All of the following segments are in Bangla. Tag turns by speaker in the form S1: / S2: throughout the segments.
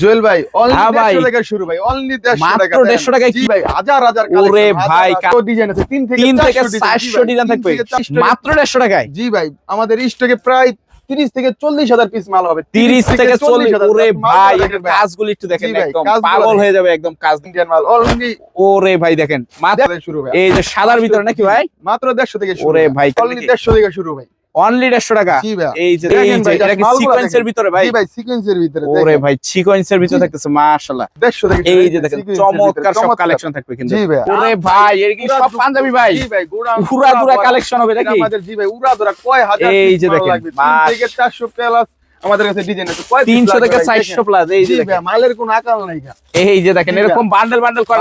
S1: জুয়েল ভাই অনলি
S2: হ্যাঁ
S1: 150 টাকা শুরু ভাই অনলি 150
S2: মাত্র 150 টাকায় কি?
S1: ভাই হাজার হাজার
S2: ওরে ভাই,
S1: হাজার ডিজাইন আছে। 3 থেকে
S2: তিন থেকে
S1: 400 ডিজাইন,
S2: থাকবে। মাত্র দেড়শো টাকায়?
S1: জি ভাই আমাদের স্টকে প্রায় 30 থেকে 40 হাজার পিস মাল হবে।
S2: তিরিশ থেকে চল্লিশ
S1: হাজার
S2: ওরে ভাই কাজগুলি একটু দেখেন একদম পাগল হয়ে যাবে একদম কাজ।
S1: ইন্ডিয়ান মাল অনলি
S2: ওরে ভাই দেখেন মাত্র
S1: শুরু ভাই।
S2: এই যে সাদার ভিতরে নাকি ভাই?
S1: মাত্র 150 থেকে শুরু
S2: ওরে ভাই।
S1: অনলি 150 থেকে শুরু ভাই।
S2: অনলি দেড়শো টাকা। এই যে
S1: দেখেন ভাই,
S2: এটা কি সিকোয়েন্সের ভিতরে ভাই?
S1: সিকোয়েন্সের ভিতরে
S2: ওরে
S1: দেখেন।
S2: ভাই সিকোয়েন্সের ভিতরে থাকতেছে মাশাআল্লাহ।
S1: 150
S2: এই যে দেখেন চমৎকার সব কালেকশন থাকবে কিন্তু।
S1: জি ভাই।
S2: ওরে ভাই এর কি সব পাঞ্জাবি ভাই?
S1: জি
S2: কালেকশন হবে নাকি?
S1: আমাদের। জি ভাই উড়া ধরা কয় হাজার
S2: এই যে দেখেন,
S1: লাগবে, তিন
S2: বাস।
S1: থেকে 400 প্লাস আমাদের কাছে ডিজাইন আছে।
S2: থেকে। প্লাস এই যে দেখেন।
S1: মালের কোনো আকাল নাই
S2: এই যে দেখেন এরকম বান্ডেল বান্ডেল করা।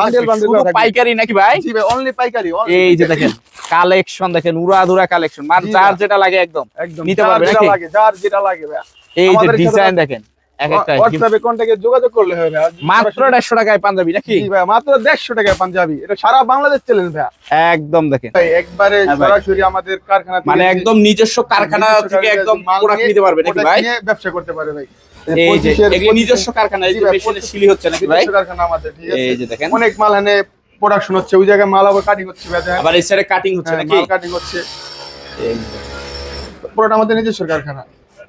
S2: পাইকারি নাকি ভাই?
S1: জি ভাই অনলি পাইকারি
S2: এই যে। দেখেন। কালেকশন দেখেন উড়াধুরা কালেকশন। মার যার যেটা লাগে একদম নিতে পারবে নাকি?
S1: যার যেটা লাগে
S2: এই যে ডিজাইন দেখেন এক একটা
S1: হোয়াটসঅ্যাপে কন্টাক্টে যোগাযোগ করলে হবে
S2: মাত্র দেড়শো টাকায় পাঞ্জাবি নাকি?
S1: মাত্র 150 টাকায় পাঞ্জাবি। এটা সারা বাংলাদেশ চ্যালেঞ্জ ভাই
S2: একদম দেখেন।
S1: একবারে সরাসরি আমাদের কারখানা
S2: মানে একদম নিজস্ব কারখানা
S1: নিজস্ব
S2: থেকে একদম প্রোডাক্ট নিতে পারবে নাকি ভাই?
S1: ব্যবসা করতে পারে ভাই।
S2: এই যে নিজস্ব কারখানা এই যে মেশিনে সিলি হচ্ছে নাকি ভাই?
S1: কারখানা আমাদের ঠিক আছে?
S2: এই যে দেখেন।
S1: অনেক মাল এনে প্রোডাকশন হচ্ছে ওই জায়গায় মাল আবার কাটিং হচ্ছে
S2: আবার এই সাইডে কাটিং হচ্ছে
S1: হ্যাঁ,
S2: নাকি?
S1: মাল কাটিং হচ্ছে। পুরোটা আমাদের নিজস্ব কারখানা।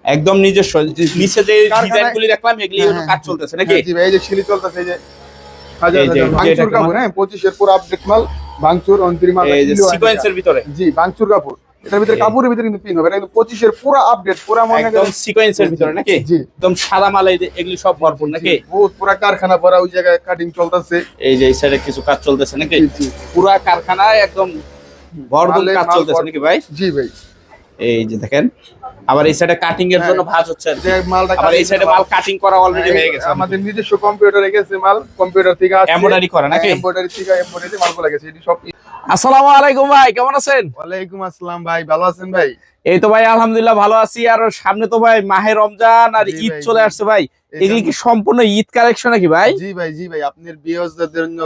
S2: একদম নিজস্ব নিচে যে ডিজাইনগুলি গুলি দেখলাম এগুলি
S1: হ্যাঁ,
S2: হলো
S1: হ্যাঁ,
S2: কাজ চলতেছে নাকি?
S1: হ্যাঁ, জি ভাই এই যে শিলি চলতেছে এই যে হাজার হাজার ভাঙচুর কাপড় হ্যাঁ পঁচিশের পুরো আপডেট মাল ভাঙচুর অন্তরি মাল
S2: এই যে সিকোয়েন্সের ভিতরে।
S1: জি ভাঙচুর কাপড়। এটার ভিতরে কাপড়ের ভিতরে কিন্তু পিন হবে এটা কিন্তু পঁচিশের পুরো আপডেট পুরো মনে
S2: একদম সিকোয়েন্সের ভিতরে নাকি?
S1: জি।
S2: একদম সাদা মাল এই যে এগুলি সব ভরপুর নাকি?
S1: বহুত পুরো কারখানা ভরা ওই জায়গায় কাটিং চলতেছে।
S2: এই যে এই সাইডে কিছু কাজ চলতেছে নাকি? পুরা কারখানায় একদম ভরপুর কাজ চলতেছে নাকি ভাই?
S1: জি ভাই।
S2: এই যে দেখেন আবার এই সাইডে কাটিং এর
S1: হ্যাঁ।
S2: জন্য ভাঁজ হচ্ছে আবার এই সাইডে মাল কাটিং করা অলরেডি হয়ে গেছে
S1: আমাদের। নিজস্ব কম্পিউটারে গেছে মাল কম্পিউটার থেকে আসছে।
S2: এমব্রয়ডারি করা নাকি?
S1: এমব্রয়ডারি থেকে এমব্রয়ডারি মালগুলো গেছে এটি সব
S2: আসসালামু আলাইকুম ভাই কেমন আছেন?
S1: ওয়ালাইকুম আসসালাম ভাই ভালো আছেন ভাই?
S2: এই তো ভাই আলহামদুলিল্লাহ ভালো আছি। আর সামনে তো ভাই মাহে রমজান আর ঈদ চলে আসছে ভাই। এগুলি কি সম্পূর্ণ ঈদ কালেকশন নাকি ভাই?
S1: জি ভাই জি ভাই আপনার বিয়সদের জন্য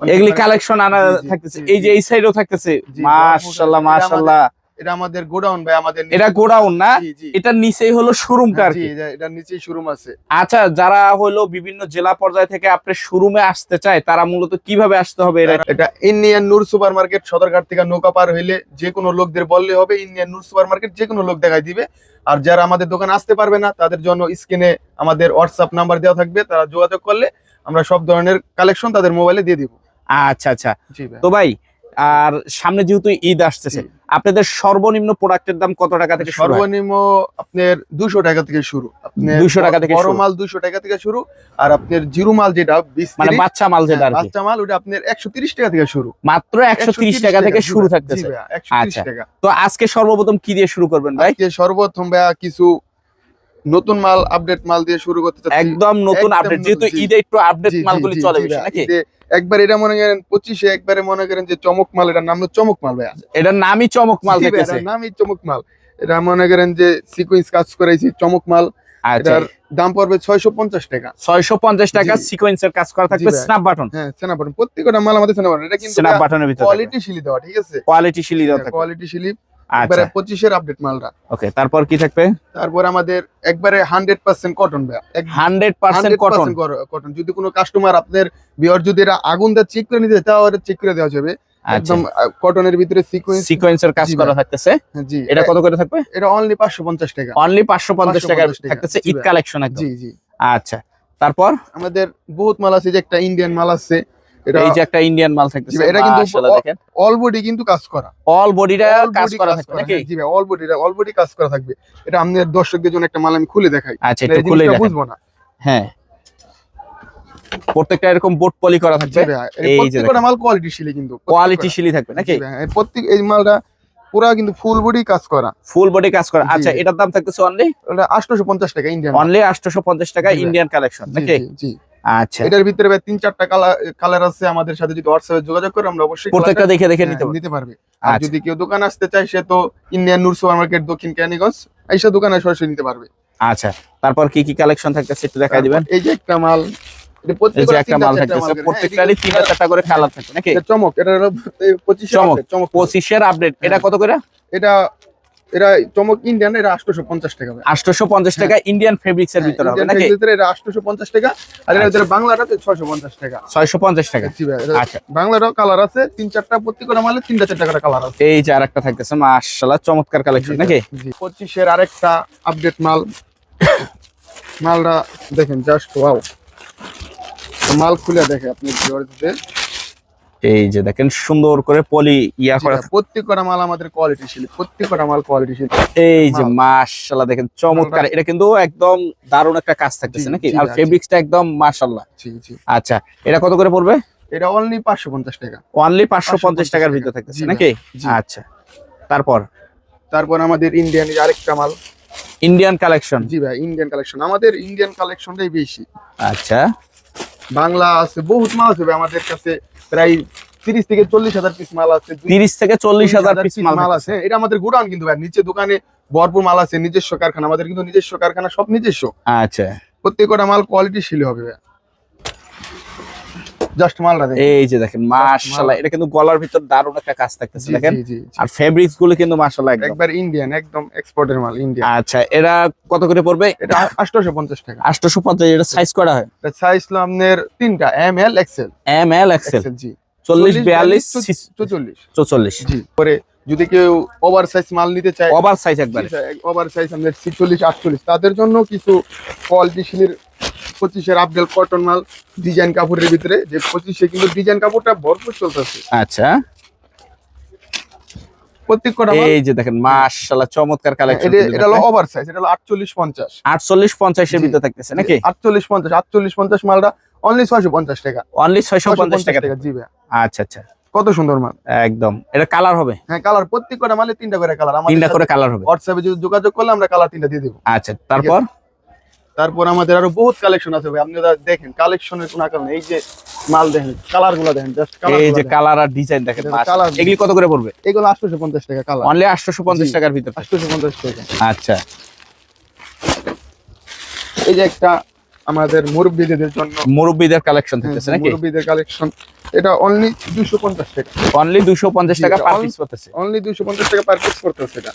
S2: এগুলি কালেকশন আনা থাকতেছে। এই যে। এই সাইডেও থাকতেছে। মাশাআল্লাহ মাশাআল্লাহ।
S1: এটা আমাদের গোডাউন ভাই আমাদের
S2: এটা গোডাউন না? এটার নিচেই হলো শোরুমটা আর কি
S1: এটা- এটার নিচেই শোরুম আছে।
S2: আচ্ছা যারা হলো বিভিন্ন জেলা পর্যায় থেকে আপনার শোরুমে আসতে চায় তারা মূলত কীভাবে আসতে হবে এটা
S1: এটা ইন্ডিয়ান নূর সদরঘাট থেকে নৌকা পার হইলে যে কোনো লোকদের বললে হবে ইন্ডিয়ান নূর সুপার মার্কেট যে কোনো লোক দেখাই দিবে। আর যারা আমাদের দোকানে আসতে পারবে না তাদের জন্য স্ক্রিনে আমাদের হোয়াটসঅ্যাপ নাম্বার দেওয়া থাকবে তারা যোগাযোগ করলে আমরা সব ধরনের কালেকশন তাদের মোবাইলে দিয়ে দিব।
S2: আচ্ছা আচ্ছা। তো ভাই আর সামনে যেহেতু ঈদ আসতেছে আপনাদের সর্বনিম্ন প্রোডাক্টের দাম কত টাকা থেকে
S1: সর্বনিম্ন আপনার দুশো টাকা থেকে শুরু।
S2: 200 টাকা থেকে
S1: বড় মাল দুশো টাকা থেকে শুরু আর আপনার জিরো মাল যেটা
S2: মানে বাচ্চা মাল যেটা
S1: হ্যাঁ, বাচ্চা মাল ওটা আপনার একশো তিরিশ টাকা থেকে শুরু।
S2: মাত্র একশো তিরিশ টাকা থেকে শুরু থাকতেছে। আচ্ছা।
S1: টাকা।
S2: তো আজকে সর্বপ্রথম কি দিয়ে শুরু করবেন ভাই?
S1: সর্বপ্রথম ভাইয়া কিছু নতুন মাল আপডেট মাল দিয়ে শুরু করতে চাচ্ছি।
S2: একদম নতুন আপডেট যেহেতু ঈদে একটু আপডেট মালগুলি চলে বেশি নাকি?
S1: একবার এটা মনে করেন পঁচিশে একবারে মনে করেন যে চমক মাল এটার নাম চমক মাল ভাইয়া।
S2: এটার নামই চমক মাল
S1: নামই চমক মাল। এটা মনে করেন যে সিকুয়েন্স কাজ করাইছি চমক মাল।
S2: আচ্ছা।
S1: এটার দাম পড়বে ছয়শো পঞ্চাশ টাকা।
S2: ছয়শো পঞ্চাশ টাকা। সিকোয়েন্সের কাজ করা থাকবে স্ন্যাপ বাটন
S1: হ্যাঁ সেনা বাটন প্রত্যেকটা মাল আমাদের সেনা বাটন এটা কিন্তু
S2: স্ন্যাপ বাটনের ভিতরে।
S1: কোয়ালিটি শিলি দেওয়া ঠিক আছে?
S2: কোয়ালিটি শিলি দেওয়া
S1: কোয়ালিটি শিলি। একবারে পঁচিশের আপডেট মালটা
S2: ওকে তারপর কি থাকবে?
S1: তারপর আমাদের একবারে hundred percent cotton
S2: hundred percent cotton
S1: cotton যদি কোনো কাস্টমার আপনার বিয়ার যদি আগুন দিয়ে চেক করে নিতে এটা চেক করে দেওয়া যাবে।
S2: আচ্ছা।
S1: একদম কটনের ভিতরে সিকোয়েন্স
S2: সিকোয়েন্সের কাজ করা থাকতেছে।
S1: জি।
S2: এটা কত করে থাকবে?
S1: এটা অনলি পাঁচশো পঞ্চাশ টাকা।
S2: অনলি পাঁচশো পঞ্চাশ টাকা
S1: 550 টাকা।
S2: থাকতেছে ঈদ কালেকশন একদম।
S1: জি জি।
S2: আচ্ছা তারপর?
S1: আমাদের বহুত মাল আছে যে একটা ইন্ডিয়ান মাল আছে।
S2: এই যে একটা ইন্ডিয়ান মাল থাকতেছে
S1: এটা কিন্তু
S2: দেখেন।
S1: অল বডি কিন্তু কাজ করা।
S2: অল বডিটা কাজ করা থাকবে নাকি?
S1: হ্যাঁ, জি ভাই অল বডি অল বডি কাজ করা থাকবে। এটা আমাদের দর্শকদের জন্য একটা মাল আমি খুলে দেখাই।
S2: আচ্ছা একটু খুলে দেখেন।
S1: বুঝব না।
S2: হ্যাঁ। প্রত্যেকটা এরকম বোট পলি করা থাকবে? এই যে
S1: প্রত্যেকটা মাল কোয়ালিটি শিলি কিন্তু
S2: কোয়ালিটি শিলি থাকবে নাকি?
S1: এর প্রত্যেক এই মালটা পুরা কিন্তু ফুল বডি কাজ করা।
S2: ফুল বডি কাজ করা। আচ্ছা এটার দাম থাকতেছে অনলি
S1: ওটা আটশোশো পঞ্চাশ টাকা ইন্ডিয়ান
S2: অনলি আটশোশো পঞ্চাশ টাকা ইন্ডিয়ান কালেকশন নাকি?
S1: জি।
S2: আচ্ছা।
S1: এটার ভিতরে ভাই তিন চারটা কালার আছে আমাদের সাথে যদি হোয়াটসঅ্যাপে যোগাযোগ করে আমরা অবশ্যই
S2: প্রত্যেকটা দেখে দেখে
S1: হ্যাঁ,
S2: নিতে
S1: নিতে পারবে। আর
S2: আচ্ছা।
S1: যদি কেউ দোকান আসতে চায় সে তো ইন্ডিয়ান নূর সুপার মার্কেট দক্ষিণ ক্যানিগঞ্জ এইসব দোকানে সরাসরি নিতে পারবে।
S2: আচ্ছা তারপর কি কি কালেকশন থাকতেছে একটু দেখাই দিবেন?
S1: এই যে একটা মাল
S2: একটা মাল থাকতেছে প্রত্যেকটারই তিনটা চারটা করে কালার নাকি?
S1: চমক এটা হলো
S2: চমক।
S1: চমক।
S2: পঁচিশের আপডেট এটা
S1: হ্যাঁ।
S2: কত করে?
S1: এটা এটা চমক ইন্ডিয়ান আটশোশো পঞ্চাশ টাকা ভাই।
S2: আটশোশো পঞ্চাশ টাকা ইন্ডিয়ান ফেব্রিক্স এর ভিতরে হবে নাকি?
S1: এটা আটশোশো পঞ্চাশ টাকা আর এর ভিতরে বাংলাটা ছয়শো পঞ্চাশ টাকা।
S2: ছয়শো পঞ্চাশ টাকা।
S1: জি ভাই,
S2: আচ্ছা।
S1: বাংলারও কালার আছে তিন চারটা প্রত্যেকটা মালে তিনটা চারটা করে কালার আছে।
S2: এই যে আর একটা থাকতেছে মাশাল্লাহ চমৎকার কালেকশন নাকি?
S1: পঁচিশের আরেকটা আপডেট মাল। মালটা দেখেন জাস্ট ওয়াও মাল খুলে দেখে আপনি ভিউয়ারদের
S2: এই যে দেখেন সুন্দর করে পলি ইয়া করা
S1: প্রত্যেকটা মাল আমাদের কোয়ালিটি ছিল প্রত্যেকটা মাল কোয়ালিটি ছিল
S2: এই যে
S1: মাল।
S2: মাশাল্লাহ দেখেন চমৎকার এটা কিন্তু একদম দারুণ একটা কাজ থাকতেছে নাকি? আর। ফেব্রিক্সটা একদম মাশাল্লাহ।
S1: জি জি।
S2: আচ্ছা এটা কত করে পড়বে?
S1: এটা অনলি পাঁচশো পঞ্চাশ টাকা।
S2: অনলি পাঁচশো পঞ্চাশ
S1: 550
S2: টাকার
S1: টাকা।
S2: ভিতরে থাকতেছে নাকি? আচ্ছা তারপর?
S1: তারপর আমাদের ইন্ডিয়ান আরেকটা মাল।
S2: ইন্ডিয়ান কালেকশন
S1: জি ভাই ইন্ডিয়ান কালেকশন আমাদের ইন্ডিয়ান কালেকশনটাই বেশি।
S2: আচ্ছা।
S1: বাংলা আছে বহুত মাল আছে আমাদের কাছে। প্রায় তিরিশ থেকে চল্লিশ হাজার পিস মাল আছে দুই-
S2: তিরিশ থেকে চল্লিশ হাজার পিস মাল
S1: মাল আছে। এটা আমাদের গোডাউন কিন্তু ভাই নিচে দোকানে ভরপুর মাল আছে নিজস্ব কারখানা আমাদের কিন্তু নিজস্ব কারখানা সব নিজস্ব।
S2: আচ্ছা।
S1: প্রত্যেকটা মাল কোয়ালিটি শিল হবে ভাই। জাস্ট মালটা দেখেন।
S2: এই যে দেখেন এটা কিন্তু গলার ভিতর দারুণ একটা কাজ থাকতেছে দেখেন। আর ফেব্রিক্সগুলো কিন্তু একদম।
S1: একবার ইন্ডিয়ান একদম এক্সপোর্টের মাল ইন্ডিয়ান
S2: আচ্ছা এরা কত করে পড়বে?
S1: এটা আটশোশো পঞ্চাশ টাকা।
S2: আটশোশো পঞ্চাশ এটা সাইজ করা হয়?
S1: এটা সাইজ আপনার তিনটা M L XL
S2: M L XL
S1: জি।
S2: চল্লিশ বিয়াল্লিশ
S1: চৌচল্লিশ।
S2: চৌচল্লিশ।
S1: জি পরে যদি কেউ ওভার সাইজ মাল নিতে চায়
S2: ওভার সাইজ একবারে।
S1: ওভার সাইজ আমাদের ছিচল্লিশ আটচল্লিশ। তাদের জন্য কিছু কোয়ালিটি শিলের পঁচিশের আপডেল কটন মাল ডিজাইন কাপড়ের ভিতরে। যে পঁচিশে কিন্তু ডিজাইন কাপড়টা ভরপুর চলতেছে।
S2: আচ্ছা। এই যে দেখেন চমৎকার কালেকশন
S1: এটা হলো এটা জি।
S2: ভিতরে থাকতেছে নাকি?
S1: আটচল্লিশ পঞ্চাশ আটচল্লিশ পঞ্চাশ মালটা অনলি টাকা।
S2: অনলি ছয়শো
S1: 650
S2: পঞ্চাশ টাকা।
S1: টাকা জি ভাই
S2: আচ্ছা আচ্ছা।
S1: কত সুন্দর মাল।
S2: একদম। এটা কালার হবে?
S1: হ্যাঁ কালার মালে তিনটা করে কালার
S2: তিনটা করে কালার হবে।
S1: হোয়াটসঅ্যাপে যদি যোগাযোগ করলে আমরা কালার তিনটা দিয়ে দেবো।
S2: আচ্ছা তারপর?
S1: তারপর আমাদের আরও বহুত কালেকশন আছে ভাই আপনি ওটা দেখেন কালেকশনের কোনো কারণ এই যে মাল দেখেন কালারগুলো দেখেন
S2: এই যে কালার আর ডিজাইন দেখেন। এগুলি কত করে পড়বে?
S1: এগুলো আটশোশো পঞ্চাশ টাকা কালার
S2: অনলি আটশোশো পঞ্চাশ
S1: জি।
S2: টাকার ভিতরে
S1: আটশোশো পঞ্চাশ টাকা।
S2: আচ্ছা।
S1: এই যে একটা আমাদের মুরব্বীদের জন্য
S2: মুরব্বীদের কালেকশন থাকতেছে নাকি?
S1: মুরব্বীদের কালেকশন এটা অনলি দুশো পঞ্চাশ টাকা।
S2: অনলি দুশো পঞ্চাশ
S1: জি,
S2: টাকা
S1: এটা
S2: পার পিস করতেছে
S1: অনলি দুশো পঞ্চাশ টাকা পার পিস করতেছে এটা।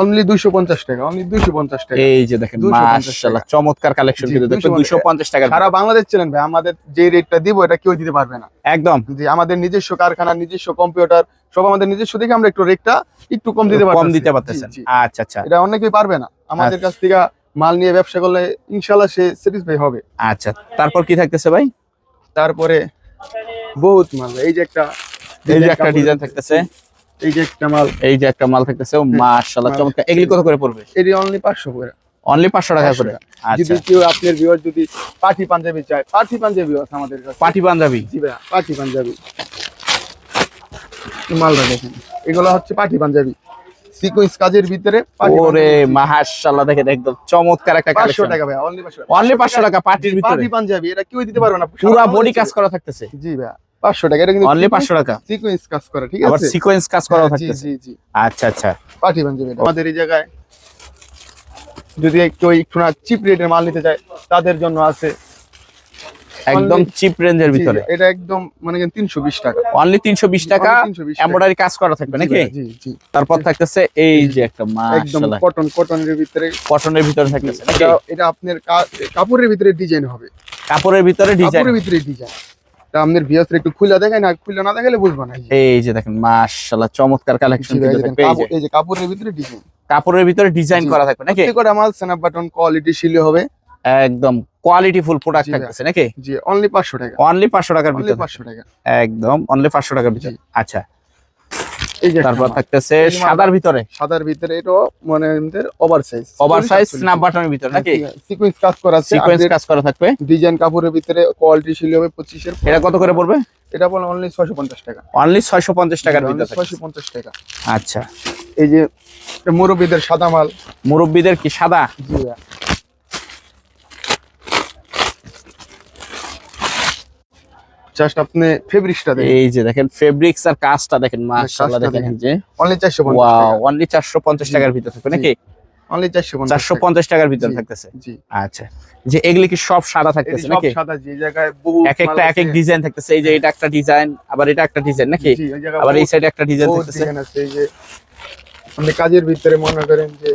S1: অনলি দুশো পঞ্চাশ টাকা অনলি দুশো পঞ্চাশ টাকা।
S2: এই যে দেখেন মাশাআল্লাহ চমৎকার কালেকশন কিন্তু দেখবেন
S1: 250
S2: দুশো পঞ্চাশ টাকার।
S1: সারা বাংলাদেশ ছিলেন ভাই আমাদের যে রেটটা দিব এটা কেউ দিতে পারবে না।
S2: একদম।
S1: যে আমাদের নিজস্ব কারখানা নিজস্ব কম্পিউটার সব আমাদের নিজস্ব দেখে আমরা একটু রেটটা একটু কম দিতে পারব
S2: কম দিতে পারতেছেন। আচ্ছা আচ্ছা।
S1: এটা অনেকেই পারবে না। আমাদের কাছ থেকে মাল নিয়ে ব্যবসা করলে ইনশাল্লাহ সে স্যাটিসফাই হবে।
S2: আচ্ছা তারপর কি থাকতেছে ভাই?
S1: তারপরে বহুত মাল এই যে একটা
S2: এই যে একটা ডিজাইন থাকতেছে।
S1: এই যে একটা মাল।
S2: এই যে একটা মাল থাকতেছে হ্যাঁ,
S1: মাশাআল্লাহ
S2: চমৎকার। এগুলি কত করে পড়বে?
S1: অনলি 500 করে।
S2: অনলি 500 টাকা করে?
S1: যদি
S2: আচ্ছা।
S1: কেউ আপনার ভিউয়ার যদি পাঞ্জাবি চায় পাঞ্জাবি আছে আমাদের কাছে।
S2: পাঞ্জাবি?
S1: জি ভাই পাঞ্জাবি। দেখেন। এগুলো হচ্ছে পার্টি পাঞ্জাবি। সিকোয়েন্স কাজের ভিতরে
S2: ওরে মাশাআল্লাহ দেখেন একদম চমৎকার একটা কালেকশন।
S1: 500 টাকা ভাই অনলি 500
S2: অনলি 500 টাকা পার্টির ভিতরে।
S1: পাঞ্জাবি এটা কেউ দিতে পারবে না।
S2: পুরো বডি কাজ করা থাকতেছে।
S1: জি ভাই 500 টাকা। এটা কিন্তু
S2: অনলি 500 টাকা?
S1: সিকোয়েন্স কাজ করা ঠিক আছে?
S2: আবার সিকোয়েন্স কাজ করাও
S1: হ্যাঁ,
S2: থাকছে
S1: জি জি
S2: আচ্ছা আচ্ছা।
S1: পাটি পাঞ্জাবি এটা। আমাদের এই জায়গায় যদি কেউ একটু না চিপ রেটে মাল নিতে চায় তাদের জন্য আছে
S2: একদম চিপ রেঞ্জের ভিতরে।
S1: এটা একদম মানে 320 টাকা।
S2: অনলি 320 টাকা এমব্রয়ডারি কাজ করা থাকবে নাকি?
S1: জি জি
S2: তারপর থাকতেছে এই যে একটা
S1: একদম কটন কটনের ভিতরে।
S2: কটনের ভিতরে থাকতেছে
S1: এটা এটা আপনার কাপড়ের ভিতরে ডিজাইন হবে।
S2: কাপড়ের ভিতরে ডিজাইন
S1: কাপড়ের ভিতরে ডিজাইন তা ভিউয়ার্স একটু খুলে দেখেন না খুলে না দেখালে বুঝব না। এই যে।
S2: দেখেন মাশাআল্লাহ চমৎকার কালেকশন
S1: এই যে কাপড়ের ভিতরে ডিজাইন
S2: কাপড়ের ভিতরে ডিজাইন করা থাকবে নাকি?
S1: করে মাল স্ন্যাপ বাটন কোয়ালিটি শিলে হবে।
S2: একদম কোয়ালিটি ফুল প্রোডাক্ট থাকতেছে নাকি?
S1: জি অনলি পাঁচশো টাকা।
S2: অনলি পাঁচশো টাকার
S1: অনলি
S2: ভিতরে।
S1: পাঁচশো টাকা।
S2: একদম অনলি পাঁচশো টাকার ভিতরে। আচ্ছা। তারপর থাকতেছে সাদার ভিতরে।
S1: সাদার ভিতরে এটাও মানে over size
S2: over size snap বাটনের ভিতরে নাকি?
S1: সিকোয়েন্স কাজ করা আছে
S2: সিকোয়েন্স কাজ করা থাকবে।
S1: ডিজাইন কাপড়ের ভিতরে কোয়ালিটি শিলে হবে পঁচিশের
S2: এটা কত করে পড়বে?
S1: এটা বলে অনলি ছয়শো পঞ্চাশ টাকা।
S2: অনলি ছয়শো পঞ্চাশ টাকার ভিতরে থাকবে।
S1: ছয়শো পঞ্চাশ টাকা।
S2: আচ্ছা।
S1: এই যে এটা মুরব্বীদের সাদা মাল।
S2: মুরব্বীদের কি সাদা?
S1: জি জাস্ট আপনি ফেব্রিক্সটা দেখেন।
S2: এই যে দেখেন ফেব্রিক্স আর কাজটা দেখেন মাশাআল্লাহ দেখেন। এই যে।
S1: অনলি চারশো পঞ্চাশ
S2: ওয়াও
S1: টাকা।
S2: অনলি চারশো পঞ্চাশ
S1: জি।
S2: টাকার ভিতরে থাকবে নাকি?
S1: অনলি চারশো পঞ্চাশ
S2: চারশো পঞ্চাশ টাকার ভিতরে থাকতেছে।
S1: জি।
S2: আচ্ছা যে এগুলি কি সব সাদা থাকতেছে
S1: সব সাদা যে জায়গায় বহু
S2: এক একটা এক এক ডিজাইন থাকতেছে এই যে এটা একটা ডিজাইন আবার এটা একটা ডিজাইন নাকি? আবার এই সাইডে একটা ডিজাইন থাকতেছে।
S1: এই যে আপনি কাজের ভিতরে মনে করেন যে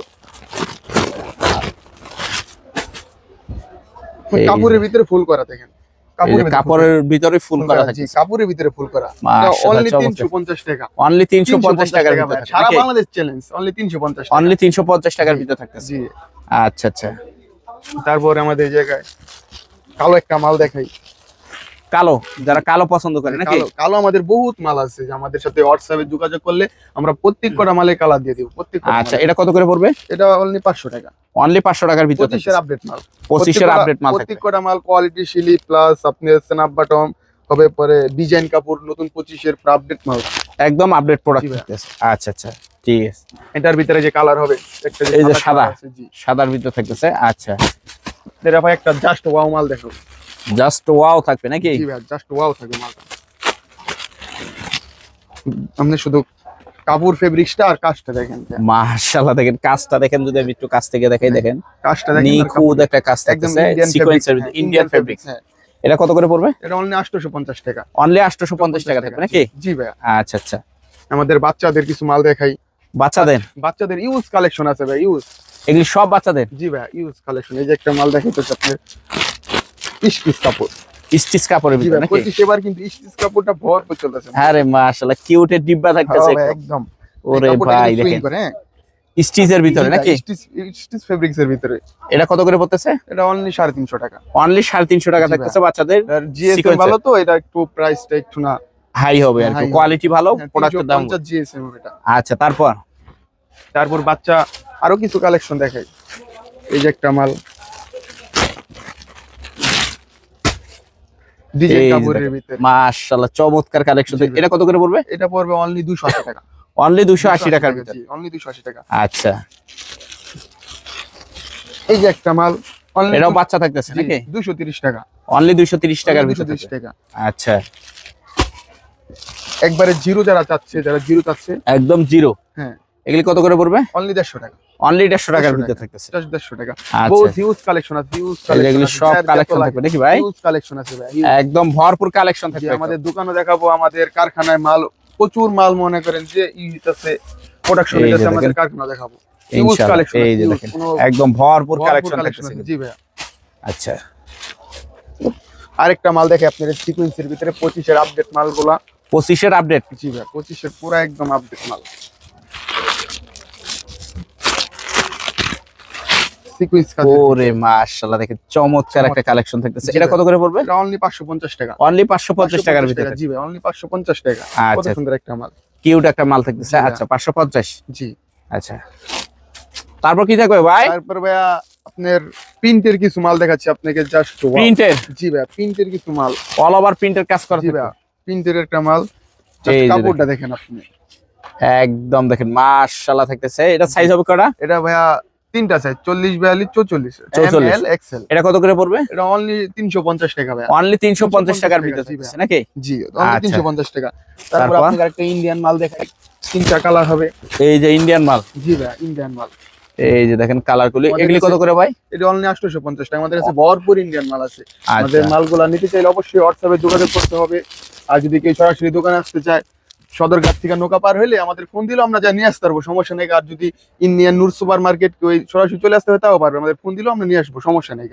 S1: কাপড়ের ভিতরে ফুল করা দেখেন।
S2: কাপড়ের ভিতরে ফুল করা। থাকে।
S1: কাপড়ের ভিতরে ফুল করা। অনলি
S2: চমৎকার।
S1: তিনশো পঞ্চাশ টাকা।
S2: অনলি তিনশো পঞ্চাশ টাকার ভিতরে
S1: সারা বাংলাদেশ চ্যালেঞ্জ অনলি তিনশো পঞ্চাশ
S2: অনলি তিনশো পঞ্চাশ টাকার ভিতরে থাকতেছে
S1: জি।
S2: আচ্ছা আচ্ছা।
S1: তারপরে আমাদের এই জায়গায় কালো একটা মাল দেখাই।
S2: কালো যারা কালো পছন্দ করে নাকি?
S1: কালো কালো আমাদের বহুত মাল আছে। যে আমাদের সাথে হোয়াটসঅ্যাপে যোগাযোগ করলে আমরা প্রত্যেক কটা মালে কালার দিয়ে দিব প্রত্যেকটা
S2: আচ্ছা এটা কত করে পড়বে?
S1: এটা অনলি পাঁচশো টাকা।
S2: অনলি পাঁচশো টাকার ভিতরে
S1: পঁচিশের আপডেট মাল।
S2: পঁচিশের আপডেট মাল
S1: প্রত্যেক
S2: থাকবে
S1: মাল কোয়ালিটি শিলি প্লাস আপনি স্ন্যাপ বাটম হবে পরে ডিজাইন কাপড় নতুন পঁচিশের আপডেট মাল।
S2: একদম আপডেট প্রোডাক্ট আচ্ছা আচ্ছা ঠিক আছে।
S1: এটার ভিতরে যে কালার হবে একটা
S2: এই যে সাদা। সাদার ভিতরে থাকতেছে আচ্ছা।
S1: এটা ভাই একটা জাস্ট ওয়াও মাল দেখো।
S2: জাস্ট ওয়াও থাকবে নাকি?
S1: জি ভাই জাস্ট ওয়াও থাকে মালটা। আপনি শুধু কাপড় ফেব্রিক্সটা আর কাজটা দেখেন।
S2: মাশাআল্লাহ দেখেন কাজটা দেখেন যদি আমি একটু কাছ থেকে দেখাই দেখেন।
S1: কাজটা দেখেন
S2: নিখুঁত একটা কাজ
S1: একদম ইন্ডিয়ান
S2: সিকোয়েন্সের ইন্ডিয়ান ফেব্রিক্স
S1: হ্যাঁ
S2: এটা কত করে পড়বে?
S1: এটা অনলি 850 টাকা।
S2: অনলি 850 টাকা থাকবে নাকি?
S1: জি ভাই
S2: আচ্ছা আচ্ছা।
S1: আমাদের বাচ্চাদের কিছু মাল দেখাই।
S2: বাচ্চাদের?
S1: বাচ্চাদের ইউজ কালেকশন আছে ভাই ইউজ
S2: এগুলি সব বাচ্চাদের?
S1: জি ভাই ইউজ কালেকশন এই যে একটা মাল দেখাইতেছে আপনি ইস্টিস কাপড়।
S2: স্টিচ কাপড়ের ভিতরে নাকি?
S1: এবার কিন্তু ইস্টিস কাপড়টা ভরপুর চলতেছে।
S2: হ্যাঁ রে মাশাআল্লাহ কিউটের ডিব্বা থাকতেছে
S1: হ্যাঁ একদম।
S2: ওরে ভাই দেখেন। স্টিচের ভিতরে নাকি?
S1: স্টিচ ফেব্রিক্স এর ভিতরে।
S2: এটা কত করে পড়তেছে?
S1: এটা অনলি সাড়ে তিনশো টাকা।
S2: অনলি সাড়ে তিনশো টাকা থাকতেছে বাচ্চাদের
S1: আর জিএসএম ভালো তো এটা একটু প্রাইসটা একটু না
S2: হাই হবে আর। কোয়ালিটি ভালো
S1: হ্যাঁ,
S2: প্রোডাক্টের দাম
S1: জিএসএম এটা।
S2: আচ্ছা তারপর?
S1: তারপর বাচ্চা আরও কিছু কালেকশন দেখাই। এই যে একটা মাল ডিজাইন
S2: এই যে
S1: কাপড়ের
S2: দেখেন।
S1: ভিতরে
S2: মাশাআল্লাহ চমৎকার কালেকশন এটা কত করে পড়বে?
S1: এটা পড়বে অনলি দুশো আশি টাকা।
S2: অনলি দুশো আশি টাকার ভিতরে।
S1: অনলি দুশো আশি টাকা।
S2: আচ্ছা।
S1: এই যে একটা মাল অনলি
S2: এটাও বাচ্চা থাকতেছে নাকি?
S1: দুশো তিরিশ টাকা।
S2: অনলি দুইশো তিরিশ টাকার
S1: দুশো
S2: ভিতরে
S1: তিরিশ
S2: থাকবে।
S1: টাকা।
S2: আচ্ছা।
S1: একবারে জিরো যারা চাচ্ছে যারা জিরো চাচ্ছে
S2: একদম জিরো।
S1: হ্যাঁ।
S2: এগুলি কত করে পড়বে?
S1: অনলি দেড়শো টাকা।
S2: অনলি দেড়শো টাকার ভিতরে থাকতেছে।
S1: এটা দেড়শো টাকা। বহুত হিউজ কালেকশন আছে হিউজ
S2: যে সব কালেকশন থাকবে নাকি ভাই?
S1: হিউজ কালেকশন আছে ভাই
S2: একদম ভরপুর কালেকশন থাকবে
S1: আমাদের দোকানে দেখাবো আমাদের কারখানায় মাল প্রচুর মাল মনে করেন যে ইউজ প্রোডাকশন আমাদের কারখানা দেখাবো। হিউজ কালেকশন
S2: এই যে দেখেন। একদম ভরপুর কালেকশন থাকতেছে।
S1: জি ভাই
S2: আচ্ছা।
S1: আরেকটা মাল দেখে সিকোয়েন্সের ভিতরে পঁচিশের আপডেট মালগুলা।
S2: পঁচিশের আপডেট
S1: জি ভাই পঁচিশের পুরো একদম আপডেট মাল। সিকোয়েন্স কাজ
S2: ওরে মাশাআল্লাহ দেখেন চমৎকার একটা কালেকশন থাকতেছে। এটা কত করে পড়বে?
S1: এটা অনলি পাঁচশো পঞ্চাশ টাকা।
S2: অনলি পাঁচশো পঞ্চাশ টাকার ভিতরে।
S1: জি ভাই অনলি পাঁচশো পঞ্চাশ টাকা। কত
S2: আচ্ছা
S1: সুন্দর একটা মাল।
S2: কিউট একটা মাল থাকতেছে। আচ্ছা পাঁচশো পঞ্চাশ?
S1: জি।
S2: আচ্ছা। তারপর কি থাকবে ভাই?
S1: তারপর ভাইয়া আপনার প্রিন্টের কিছু মাল দেখাচ্ছি আপনাকে জাস্ট
S2: প্রিন্টের
S1: জি ভাইয়া প্রিন্টের কিছু মাল।
S2: অল ওভার প্রিন্টের কাজ করা
S1: জি। ভাইয়া প্রিন্টের একটা মাল। কাপড়টা দেখেন। আপনি।
S2: একদম দেখেন মাশাআল্লাহ থাকতেছে। এটা সাইজ হবে কটা?
S1: এটা ভাইয়া তিনটা সাইজ চল্লিশ বিয়াল্লিশ চৌচল্লিশ।
S2: 44
S1: এক্সেল
S2: এটা কত করে পড়বে?
S1: এটা অনলি তিনশো পঞ্চাশ টাকা ভাইয়া।
S2: অনলি তিনশো পঞ্চাশ টাকার ভিতরে
S1: ভাই।
S2: নাকি?
S1: জি অনলি
S2: আচ্ছা।
S1: তিনশো পঞ্চাশ টাকা। তারপর? আপনাকে একটা ইন্ডিয়ান মাল দেখাই। তিনটা কালার হবে।
S2: এই যে ইন্ডিয়ান মাল?
S1: জি ভাইয়া ইন্ডিয়ান মাল।
S2: এই যে দেখেন কালার গুলি। এগুলি কত করে ভাই?
S1: এটা অনলি আটশোশো পঞ্চাশ টাকা। আমাদের কাছে ভরপুর ইন্ডিয়ান মাল আছে। আমাদের
S2: আচ্ছা
S1: মালগুলা নিতে চাইলে অবশ্যই হোয়াটসঅ্যাপে যোগাযোগ করতে হবে। আর যদি কেউ সরাসরি দোকানে আসতে চায় সদরঘাট থেকে নৌকা পার হইলে আমাদের ফোন দিলেও আমরা যা নিয়ে আসতে পারব, সমস্যা নেই আর যদি ইন্ডিয়ান নূর সুপার মার্কেট সরাসরি চলে আসতে হয়, তাও পারবে। আমাদের ফোন দিলেও আমরা নিয়ে আসব, সমস্যা নেই